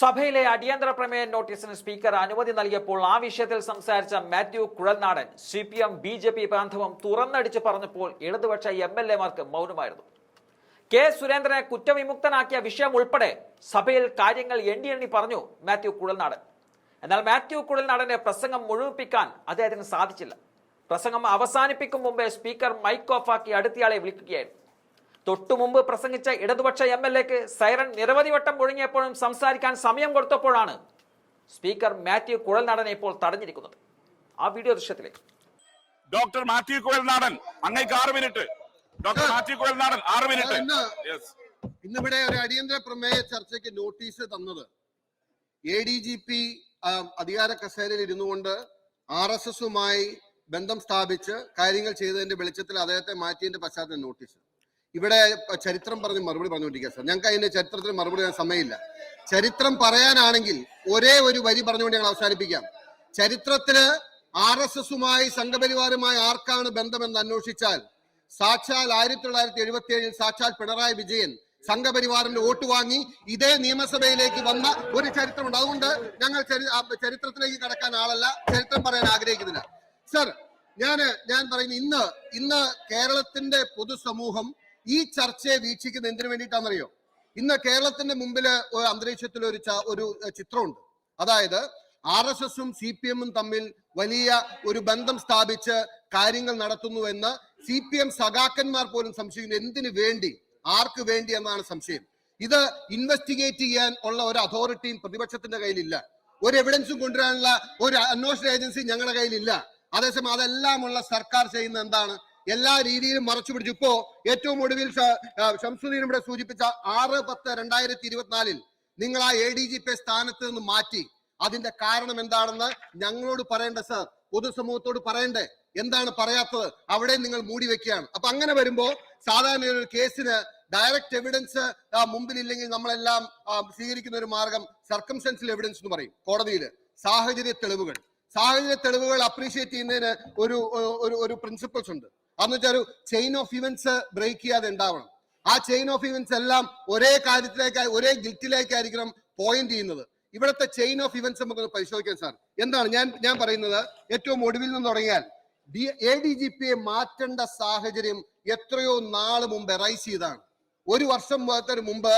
സഭയിലെ അടിയന്തര പ്രമേയ നോട്ടീസിന് സ്പീക്കർ അനുമതി നൽകിയപ്പോൾ ആ വിഷയത്തിൽ സംസാരിച്ച Mathew Kuzhalnadan C P M B J P ബാന്ധവം തുറന്നടിച്ച് പറഞ്ഞപ്പോൾ ഇടതുപക്ഷ എം എൽ എമാർക്ക് മൗനമായിരുന്നു. കെ സുരേന്ദ്രനെ കുറ്റവിമുക്തനാക്കിയ വിഷയം ഉൾപ്പെടെ സഭയിൽ കാര്യങ്ങൾ എണ്ണി എണ്ണി പറഞ്ഞു മാത്യു കുഴൽനാടൻ. എന്നാൽ മാത്യു കുഴൽനാടന്റെ പ്രസംഗം മുഴുവിപ്പിക്കാൻ അദ്ദേഹത്തിന് സാധിച്ചില്ല. പ്രസംഗം അവസാനിപ്പിക്കും മുമ്പേ സ്പീക്കർ മൈക്ക് ഓഫാക്കി അടുത്തയാളെ വിളിക്കുകയായിരുന്നു. തൊട്ടു മുമ്പ് പ്രസംഗിച്ച ഇടതുപക്ഷ എം എൽ എക്ക് സൈറൻ നിരവധി വട്ടം മുഴങ്ങിയപ്പോഴും സംസാരിക്കാൻ സമയം കൊടുത്തപ്പോഴാണ് സ്പീക്കർ മാത്യു കുഴൽനാടനെ ഇപ്പോൾ തടഞ്ഞിരിക്കുന്നത്. ആ വീഡിയോ ദൃശ്യത്തിലേക്ക്. ഡോക്ടർ മാത്യു കുഴൽനാടൻ അങ്ങേക്ക് ആറ് മിനിറ്റ്. ഡോക്ടർ മാത്യു കുഴൽനാടൻ ആറ് മിനിറ്റ്. ഇന്നിവിടെ ഒരു അടിയന്തര പ്രമേയ ചർച്ചയ്ക്ക് നോട്ടീസ് തന്നത് എ ഡി ജി പി അധികാര കസേരയിൽ ഇരുന്നു കൊണ്ട് ആർ എസ് എസുമായി ബന്ധം സ്ഥാപിച്ച് കാര്യങ്ങൾ ചെയ്തതിന്റെ വെളിച്ചത്തിൽ അദ്ദേഹത്തെ മാറ്റിയതിന്റെ പശ്ചാത്തല നോട്ടീസ്. ഇവിടെ ചരിത്രം പറഞ്ഞ് മറുപടി പറഞ്ഞുകൊണ്ടിരിക്കുക സാർ. ഞങ്ങൾക്ക് അതിന്റെ ചരിത്രത്തിന് മറുപടി പറയാൻ സമയമില്ല. ചരിത്രം പറയാനാണെങ്കിൽ ഒരേ ഒരു വരി പറഞ്ഞുകൊണ്ട് ഞങ്ങൾ അവസാനിപ്പിക്കാം. ചരിത്രത്തിന് ആർ എസ് എസുമായി സംഘപരിവാറുമായി ആർക്കാണ് ബന്ധമെന്ന് അന്വേഷിച്ചാൽ സാക്ഷാൽ ആയിരത്തി തൊള്ളായിരത്തി എഴുപത്തി ഏഴിൽ സാക്ഷാൽ പിണറായി വിജയൻ സംഘപരിവാറിന്റെ വോട്ട് വാങ്ങി ഇതേ നിയമസഭയിലേക്ക് വന്ന ഒരു ചരിത്രമുണ്ട്. അതുകൊണ്ട് ഞങ്ങൾ ചരിത്രത്തിലേക്ക് കടക്കാൻ ആളല്ല. ചരിത്രം പറയാൻ ആഗ്രഹിക്കുന്നില്ല. സർ ഞാൻ ഞാൻ പറയുന്നു ഇന്ന് ഇന്ന് കേരളത്തിന്റെ പൊതുസമൂഹം ഈ ചർച്ചയെ വീക്ഷിക്കുന്ന എന്തിനു വേണ്ടിയിട്ടാണെന്നറിയോ? ഇന്ന് കേരളത്തിന്റെ മുമ്പിൽ ഒരു അന്തരീക്ഷത്തിൽ ഒരു ഒരു ചിത്രമുണ്ട്. അതായത് ആർ എസ് എസും സി പി എമ്മും തമ്മിൽ വലിയ ഒരു ബന്ധം സ്ഥാപിച്ച് കാര്യങ്ങൾ നടത്തുന്നു എന്ന് സി പി എം സഖാക്കന്മാർ പോലും സംശയിക്കുന്നു. എന്തിനു വേണ്ടി? ആർക്ക് വേണ്ടി എന്നാണ് സംശയം. ഇത് ഇൻവെസ്റ്റിഗേറ്റ് ചെയ്യാൻ ഉള്ള ഒരു അതോറിറ്റിയും പ്രതിപക്ഷത്തിന്റെ കയ്യിലില്ല. ഒരു എവിഡൻസും കൊണ്ടുവരാനുള്ള ഒരു അന്വേഷണ ഏജൻസി ഞങ്ങളുടെ കയ്യിലില്ല. അതേസമയം അതെല്ലാം ഉള്ള സർക്കാർ ചെയ്യുന്ന എന്താണ്? എല്ലാ രീതിയിലും മറച്ചു പിടിച്ചു. ഇപ്പോ ഏറ്റവും ഒടുവിൽ ശംസുദ്ദീൻ ഇവിടെ സൂചിപ്പിച്ച ആറ് പത്ത് രണ്ടായിരത്തി ഇരുപത്തിനാലിൽ നിങ്ങൾ ആ എ ഡി ജി പി സ്ഥാനത്ത് നിന്ന് മാറ്റി. അതിന്റെ കാരണം എന്താണെന്ന് ഞങ്ങളോട് പറയേണ്ട സർ? പൊതുസമൂഹത്തോട് പറയണ്ടേ? എന്താണ് പറയാത്തത്? അവിടെ നിങ്ങൾ മൂടി വെക്കുകയാണ്. അപ്പൊ അങ്ങനെ വരുമ്പോ സാധാരണ ഒരു കേസിന് ഡയറക്റ്റ് എവിഡൻസ് മുമ്പിൽ ഇല്ലെങ്കിൽ നമ്മളെല്ലാം സ്വീകരിക്കുന്ന ഒരു മാർഗം സർക്കംസ്റ്റൻസിൽ എവിഡൻസ് എന്ന് പറയും കോടതിയിൽ. സാഹചര്യ തെളിവുകൾ. സാഹചര്യ തെളിവുകൾ അപ്രീഷിയേറ്റ് ചെയ്യുന്നതിന് ഒരു ഒരു പ്രിൻസിപ്പിൾസ് ഉണ്ട്. അന്ന് വെച്ചാൽ ഒരു ചെയിൻ ഓഫ് ഇവന്റ്സ് ബ്രേക്ക് ചെയ്യാതെ ഉണ്ടാവണം. ആ ചെയിൻ ഓഫ് ഇവന്റ്സ് എല്ലാം ഒരേ കാര്യത്തിലേക്ക് ഒരേ ഗിൽറ്റിലേക്കായിരിക്കണം പോയിന്റ് ചെയ്യുന്നത്. ഇവിടുത്തെ ചെയിൻ ഓഫ് ഇവന്റ്സ് നമുക്കൊന്ന് പരിശോധിക്കാം സാർ എന്താണ്? ഞാൻ ഞാൻ പറയുന്നത് ഏറ്റവും ഒടുവിൽ നിന്ന് തുടങ്ങിയാൽ ഡി എ ഡി ജി പിയെ മാറ്റേണ്ട സാഹചര്യം എത്രയോ നാൾ മുമ്പ് റൈസ് ചെയ്താണ്. ഒരു വർഷം മുമ്പ്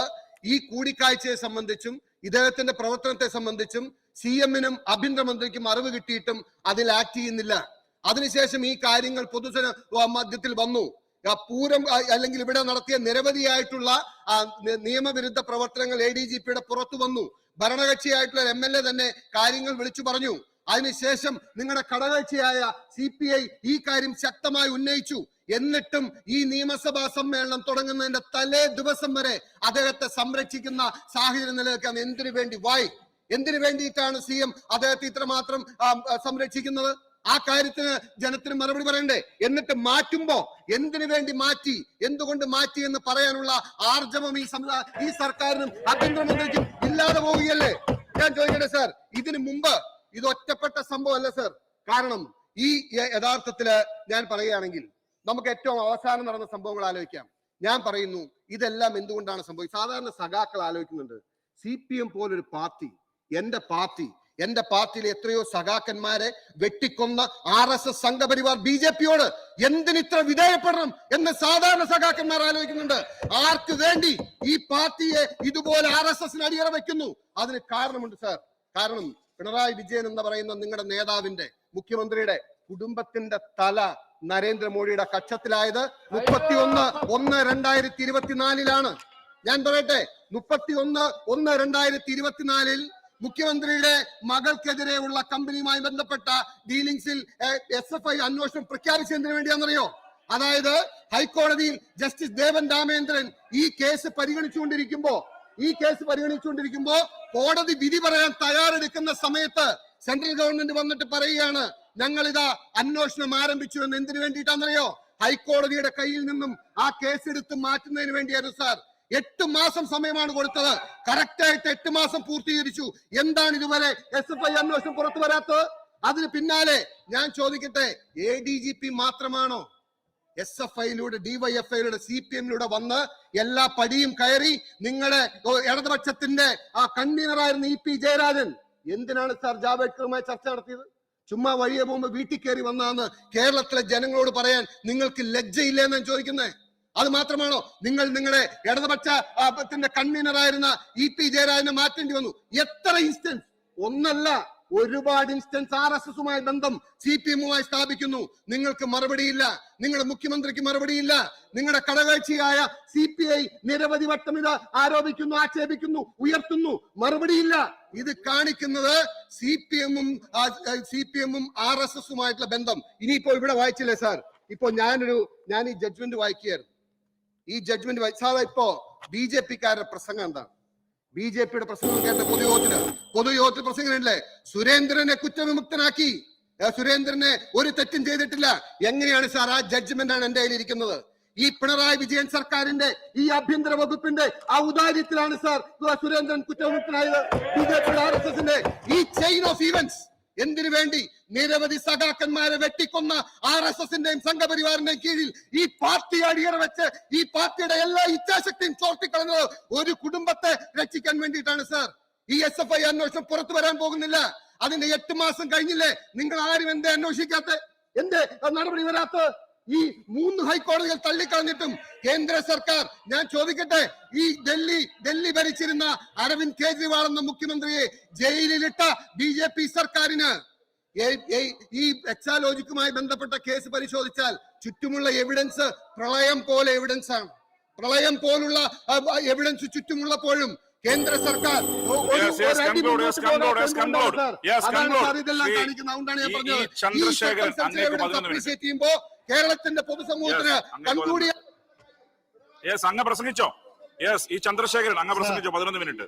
ഈ കൂടിക്കാഴ്ചയെ സംബന്ധിച്ചും ഇദ്ദേഹത്തിന്റെ പ്രവർത്തനത്തെ സംബന്ധിച്ചും സി എമ്മിനും ആഭ്യന്തരമന്ത്രിക്കും അറിവ് കിട്ടിയിട്ടും അതിൽ ആക്ട് ചെയ്യുന്നില്ല. അതിനുശേഷം ഈ കാര്യങ്ങൾ പൊതുജന മധ്യത്തിൽ വന്നു. പൂരം അല്ലെങ്കിൽ ഇവിടെ നടത്തിയ നിരവധിയായിട്ടുള്ള നിയമവിരുദ്ധ പ്രവർത്തനങ്ങൾ എ ഡി ജി പിയുടെ പുറത്തു വന്നു. ഭരണകക്ഷിയായിട്ടുള്ള എം എൽ എ തന്നെ കാര്യങ്ങൾ വിളിച്ചു പറഞ്ഞു. അതിനുശേഷം നിങ്ങളുടെ ഘടകകക്ഷിയായ സി പി ഐ ഈ കാര്യം ശക്തമായി ഉന്നയിച്ചു. എന്നിട്ടും ഈ നിയമസഭാ സമ്മേളനം തുടങ്ങുന്നതിന്റെ തലേ ദിവസം വരെ അദ്ദേഹത്തെ സംരക്ഷിക്കുന്ന സാഹചര്യം നിലനിൽക്കാൻ എന്തിനു വേണ്ടി? വായി എന്തിനു വേണ്ടിയിട്ടാണ് സി എം അദ്ദേഹത്തെ ഇത്രമാത്രം സംരക്ഷിക്കുന്നത്? ആ കാര്യത്തിന് ജനത്തിന് മറുപടി പറയണ്ടേ? എന്നിട്ട് മാറ്റുമ്പോ എന്തിനു വേണ്ടി മാറ്റി? എന്തുകൊണ്ട് മാറ്റി എന്ന് പറയാനുള്ള ആർജവം ഈ ഈ സർക്കാരിനും ആഭ്യന്തരമന്ത്രിക്കും ഇല്ലാതെ പോവുകയല്ലേ? ഞാൻ ചോദിക്കട്ടെ സാർ ഇതിനു മുമ്പ് ഇത് ഒറ്റപ്പെട്ട അല്ല സാർ കാരണം ഈ യഥാർത്ഥത്തിൽ ഞാൻ പറയുകയാണെങ്കിൽ നമുക്ക് ഏറ്റവും അവസാനം നടന്ന സംഭവങ്ങൾ ആലോചിക്കാം. ഞാൻ പറയുന്നു ഇതെല്ലാം എന്തുകൊണ്ടാണ് സംഭവിച്ചത്? സാധാരണ സഖാക്കൾ ആലോചിക്കുന്നുണ്ട്. സി പി എം പോലൊരു പാർട്ടി എന്റെ പാർട്ടി എന്റെ പാർട്ടിയിലെ എത്രയോ സഖാക്കന്മാരെ വെട്ടിക്കൊന്ന R S S Sangh Parivar B J പിയോട് എന്തിനിത്ര വിധേയപ്പെടണം എന്ന് സാധാരണ സഖാക്കന്മാർ ആലോചിക്കുന്നുണ്ട്. ആർക്ക് വേണ്ടി ഈ പാർട്ടിയെ ഇതുപോലെ ആർ എസ് എസിന് അടിയറ വെക്കുന്നു? അതിന് കാരണമുണ്ട് സർ കാരണം പിണറായി വിജയൻ എന്ന് പറയുന്ന നിങ്ങളുടെ നേതാവിന്റെ മുഖ്യമന്ത്രിയുടെ കുടുംബത്തിന്റെ തല നരേന്ദ്രമോദിയുടെ കക്ഷത്തിലായത് മുപ്പത്തി ഒന്ന് ഒന്ന് രണ്ടായിരത്തി ഇരുപത്തിനാലിലാണ്. ഞാൻ പറയട്ടെ മുപ്പത്തി ഒന്ന് ഒന്ന് രണ്ടായിരത്തി ഇരുപത്തിനാലിൽ മുഖ്യമന്ത്രിയുടെ മകൾക്കെതിരെയുള്ള കമ്പനിയുമായി ബന്ധപ്പെട്ട ഡീലിംഗ്സിൽ എസ് എഫ് ഐ അന്വേഷണം പ്രഖ്യാപിച്ചതിന് വേണ്ടിയാണെന്നറിയോ? അതായത് ഹൈക്കോടതിയിൽ ജസ്റ്റിസ് ദേവൻ രാമേന്ദ്രൻ ഈ കേസ് പരിഗണിച്ചുകൊണ്ടിരിക്കുമ്പോ ഈ കേസ് പരിഗണിച്ചുകൊണ്ടിരിക്കുമ്പോ കോടതി വിധി പറയാൻ തയ്യാറെടുക്കുന്ന സമയത്ത് സെൻട്രൽ ഗവൺമെന്റ് വന്നിട്ട് പറയുകയാണ് ഞങ്ങൾ ഇതാ അന്വേഷണം ആരംഭിച്ചു എന്ന് എന്തിനു വേണ്ടിയിട്ടാണെന്നറിയോ? ഹൈക്കോടതിയുടെ കയ്യിൽ നിന്നും ആ കേസ് എടുത്ത് മാറ്റുന്നതിന് വേണ്ടിയായിരുന്നു സാർ. എട്ട് മാസം സമയമാണ് കൊടുത്തത്. കറക്റ്റ് ആയിട്ട് എട്ട് മാസം പൂർത്തീകരിച്ചു. എന്താണ് ഇതുവരെ എസ് എഫ് ഐ അന്വേഷണം പുറത്തു വരാത്തത്? അതിന് പിന്നാലെ ഞാൻ ചോദിക്കട്ടെ എ ഡി ജി പി മാത്രമാണോ എസ് എഫ് ഐയിലൂടെ ഡിവൈഎഫ്ഐയിലൂടെ സി പി എമ്മിലൂടെ വന്ന് എല്ലാ പടിയും കയറി നിങ്ങളെ ഓ, ഇടതുപക്ഷത്തിന്റെ ആ കൺവീനറായിരുന്ന ഇ പി ജയരാജൻ? എന്തിനാണ് സാർ ജാവേദ്കറുമായി ചർച്ച നടത്തിയത്? ചുമ്മാ വഴിയെ പോകുമ്പോൾ വീട്ടിൽ കയറി വന്നാന്ന് കേരളത്തിലെ ജനങ്ങളോട് പറയാൻ നിങ്ങൾക്ക് ലജ്ജയില്ലെന്നാണ് ചോദിക്കുന്നത് അത് മാത്രമാണോ? നിങ്ങൾ നിങ്ങളുടെ ഇടതുപക്ഷ ആ, ത്തിന്റെ കൺവീനറായിരുന്ന ഇ പി ജയരാജനെ മാറ്റേണ്ടി വന്നു. എത്ര ഇൻസ്റ്റൻസ് ഒന്നല്ല ഒരുപാട് ഇൻസ്റ്റൻസ് ആർ എസ് എസുമായി ബന്ധം സി പി എമ്മുമായി സ്ഥാപിക്കുന്നു. നിങ്ങൾക്ക് മറുപടിയില്ല. നിങ്ങളുടെ മുഖ്യമന്ത്രിക്ക് മറുപടിയില്ല. നിങ്ങളുടെ കടകാഴ്ചയായ സി പി ഐ നിരവധി വട്ടം ഇത് ആരോപിക്കുന്നു ആക്ഷേപിക്കുന്നു ഉയർത്തുന്നു. മറുപടിയില്ല. ഇത് കാണിക്കുന്നത് സി പി എമ്മും സി പി എമ്മും ആർ എസ് എസുമായിട്ടുള്ള ബന്ധം. ഇനിയിപ്പോ ഇവിടെ വായിച്ചില്ലേ സാർ? ഇപ്പോ ഞാനൊരു ഞാൻ ഈ ജഡ്ജ്മെന്റ് വായിക്കുകയായിരുന്നു. ഈ ജഡ്ജ്മെന്റ് സാധാ ഇപ്പോ ബി ജെ പിക്കാരുടെ പ്രസംഗം എന്താണ്? ബി ജെ പിയുടെ പ്രസംഗം കേട്ട പൊതുയോഗത്തിൽ പൊതുയോഗത്തിൽ പ്രസംഗമില്ലേ സുരേന്ദ്രനെ കുറ്റവിമുക്തനാക്കി. സുരേന്ദ്രനെ ഒരു തെറ്റും ചെയ്തിട്ടില്ല. എങ്ങനെയാണ് സാർ ആ ജഡ്ജ്മെന്റ് ആണ് എന്റെ കയ്യിലിരിക്കുന്നത്? ഈ പിണറായി വിജയൻ സർക്കാരിന്റെ ഈ ആഭ്യന്തര വകുപ്പിന്റെ ആ ഔദാര്യത്തിലാണ് sir Surendran കുറ്റവിമുക്തനായത്. B J P R S എസിന്റെ ഈ ചെയിൻ ഓഫ് ഈവന്റ്സ് എന്തിനു വേണ്ടി നിരവധി സഖാക്കന്മാരെ വെട്ടിക്കൊന്ന ആർ എസ് എസിന്റെയും സംഘപരിവാറിന്റെയും കീഴിൽ ഈ പാർട്ടി അടിയറ വെച്ച് ഈ പാർട്ടിയുടെ എല്ലാ ഇച്ഛാശക്തിയും ചോർത്തിക്കളഞ്ഞത് ഒരു കുടുംബത്തെ രക്ഷിക്കാൻ വേണ്ടിയിട്ടാണ് സാർ. ഈ എസ് എഫ് ഐ അന്വേഷണം പുറത്തു വരാൻ പോകുന്നില്ല. അതിന്റെ എട്ട് മാസം കഴിഞ്ഞില്ലേ? നിങ്ങൾ ആരും എന്തേ അന്വേഷിക്കാത്ത? എന്തേ? നടപടി വരാത്ത ഈ മൂന്ന് ഹൈക്കോടതികൾ തള്ളിക്കളഞ്ഞിട്ടും കേന്ദ്ര സർക്കാർ ഞാൻ ചോദിക്കട്ടെ ഈ ഡൽഹി ഡൽഹി ഭരിച്ചിരുന്ന അരവിന്ദ് കെജ്രിവാൾ എന്ന മുഖ്യമന്ത്രിയെ ജയിലിലിട്ട ബി ജെ പി സർക്കാരിന് ഈ എക്സാലോജിക്കുമായി ബന്ധപ്പെട്ട കേസ് പരിശോധിച്ചാൽ ചുറ്റുമുള്ള എവിഡൻസ് പ്രളയം പോലെ എവിഡൻസ് ആണ്. പ്രളയം പോലുള്ള എവിഡൻസ് ചുറ്റുമുള്ളപ്പോഴും കേന്ദ്ര സർക്കാർ അതാണ്. സാർ ഇതെല്ലാം കാണിക്കുന്നത് അതുകൊണ്ടാണ് ഞാൻ പറഞ്ഞത്. ഈ ചന്ദ്രശേഖരൻ കേരളത്തിന്റെ പൊതുസമൂഹത്തിന് കൺകൂടിയ യെസ് അങ്ങ് പ്രസംഗിച്ചോ. യെസ് ഈ ചന്ദ്രശേഖരൻ അങ്ങ് പ്രസംഗിച്ചോ. പതിനൊന്ന് മിനിറ്റ്.